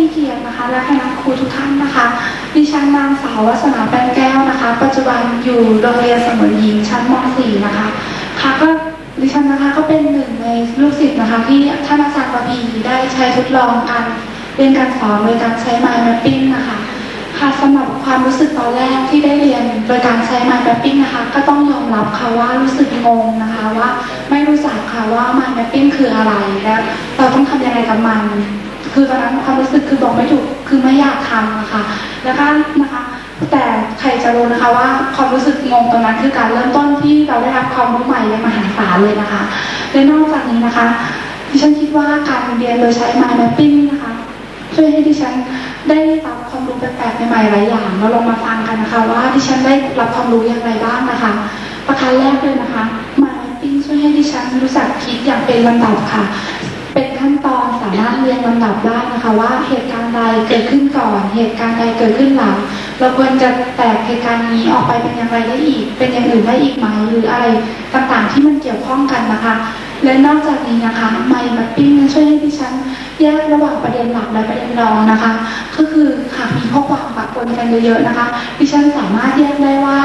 มีเกียรตินะคะ และคณะครูทุกท่านนะคะ ดิฉันนางสาววัสนาแป้นแก้วนะคะ ปัจจุบันอยู่โรงเรียนเสมอหญิงชั้นม .4 นะคะ ค่ะก็ดิฉันนะคะก็เป็นหนึ่งในลูกศิษย์นะคะ ที่ท่านอาจารย์ประพีได้ใช้ทดลองการเรียนการสอนโดยการใช้ mind mapping นะคะค่ะสำหรับความรู้สึกตอนแรกที่ได้เรียนโดยการใช้ mind mapping นะคะ ก็ต้องยอมรับค่ะว่ารู้สึกงงนะคะว่า ไม่รู้จักค่ะว่า mind mapping คืออะไรและเราต้องทำยังไงกับมัน คือตอนนั้นความรู้สึกคือบอกไม่ถูกคือไม่อยากทำนะคะ แล้วก็นะคะแต่ใครจะรู้นะคะว่าความรู้สึกงงตรงนั้นคือการเริ่มต้นที่เราได้รับความรู้ใหม่ย่างมหาศาลเลยนะคะและนอกจากนี้นะคะดิฉันคิดว่าการเรียนโดยใช้ mind mapping นะคะช่วยให้ดิฉันได้รับความรู้แปลกๆใหม่ๆหลายอย่างเราลองมาฟังกันนะคะ ว่าดิฉันได้รับความรู้อย่างไรบ้างนะคะ ประการแรกเลยนะคะ mind mapping ช่วยให้ ดิฉันรู้จักคิดอย่างเป็นลำดับค่ะ เป็นขั้นตอนสามารถเรียงลำดับได้นะคะว่าเหตุการณ์ใดเกิดขึ้นก่อน เหตุการณ์ใดเกิดขึ้นหลัง เราควรจะแตกเหตุการณ์นี้ออกไปเป็นอย่างไรได้อีก เป็นอย่างอื่นได้อีกไหมหรืออะไรต่างๆที่มันเกี่ยวข้องกันนะคะ และนอกจากนี้นะคะ mind mapping ช่วยให้ดิฉันแยกระหว่างประเด็นหลักและประเด็นรองนะคะ ก็คือหากมีข้อความปะปนกันเยอะๆนะคะ ดิฉันสามารถแยกได้ว่า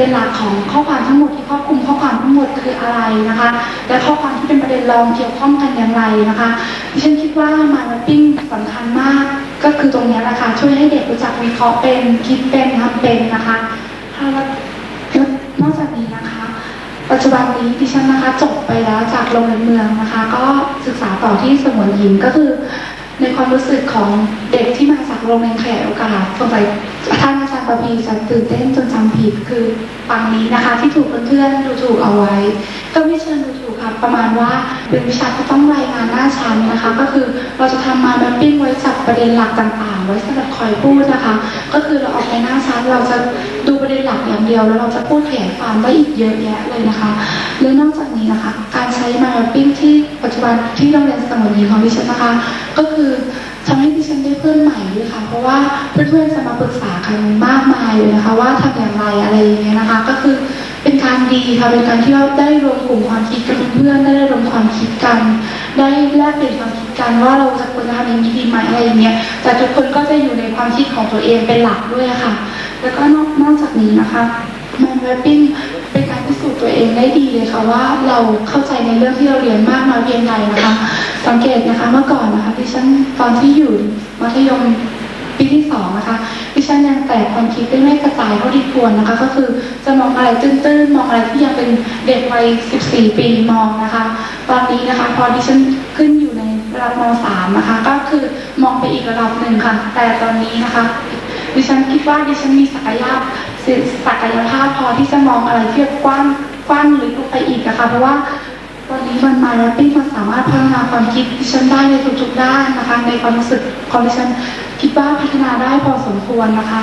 ด็นหลักของข้อความทั้งหมดที่ครอบคลุมข้อความทั้งหมดคืออะไรนะคะ และข้อความที่เป็นประเด็นรองเกี่ยวข้องกันอย่างไรนะคะดิฉันคิดว่า mind mapping สำคัญมาก ก็คือตรงนี้แหละค่ะช่วยให้เด็กรู้จักวิเคราะห์เป็นคิดเป็นทำเป็นนะคะแล้วแล้วนอกจากนี้นะคะ ปัจจุบันนี้ดิฉันนะคะจบไปแล้วจากโรงเรียนเมืองนะคะ ก็ศึกษาต่อที่สมุนหญิงก็คือ ในความรู้สึกของเด็กที่มาจากโรงเรียนแขกโอกาสสงสัยท่านอาจารย์ประพีจะตื่นเต้นจนจำผิดคือปังนี้นะคะ ที่ถูกเพื่อนๆดูถูกเอาไว้ ก็ไม่เชิญดูถูกค่ะประมาณว่าเป็นวิชาที่ต้องรายงานหน้าชั้นนะคะ ก็คือเราจะทำมาแมปปิ้งไว้จับประเด็นหลักต่างๆ ไว้สำหรับคอยพูดนะคะ ก็คือเราออกไปหน้าชั้นเราจะดูประเด็นหลักอย่างเดียว แล้วเราจะพูดขยายความได้อีกเยอะแยะเลยนะคะและนอกจากนี้นะคะ ช้มาแมปปิ้งที่ปัจจุบันที่โรงเรียนสมุนหญิงของดิฉันนะคะ ก็คือทำให้ดิฉันได้เพื่อนใหม่ด้วยค่ะ เพราะว่าเพื่อนๆจะมาปรึกษากันมากมายเลยนะคะ ว่าทำอย่างไรอะไรอย่างเงี้ยนะคะ ก็คือเป็นการดีค่ะเป็นการที่เราได้รวมกลุ่มความคิดกับเพื่อนได้รวมความคิดกัน ได้แลกเปลี่ยนความคิดกันว่าเราจะควรจะทำอย่างนี้ดีไหมอะไรอย่างเงี้ยแต่ทุกคนก็จะอยู่ในความคิดของตัวเองเป็นหลักด้วยค่ะ แล้วก็นอกจากนี้นะคะมันแวปปิ้ง ตัวเองได้ดีเลยค่ะว่าเราเข้าใจในเรื่องที่เราเรียนมากน้อยเพียงใดนะคะ สังเกตนะคะเมื่อก่อนนะคะที่ฉันตอนที่อยู่มัธยมปีที่สองนะคะดิฉันยังแตกความคิดได้ไม่กระจายเท่าที่ควรนะคะ ก็คือจะมองอะไรตื้นๆ มองอะไรที่ยังเป็นเด็กวัย 14 ปีมองนะคะ ตอนนี้นะคะ พอดิฉันขึ้นอยู่ในระดับม .3 นะคะ ก็คือมองไปอีกระดับหนึ่งค่ะ แต่ตอนนี้นะคะ ดิฉันคิดว่าดิฉันมีศักยภาพศักยภาพพอที่จะมองอะไรที่กว้าง กว้างลึกลงไปอีกนะคะเพราะว่าวันนี้มันมาแล้วที่มันสามารถพัฒนาความคิดดิฉันได้ในทุกๆด้านนะคะ ในความรู้สึกของดิฉันคิดว่าพัฒนาได้พอสมควรนะคะ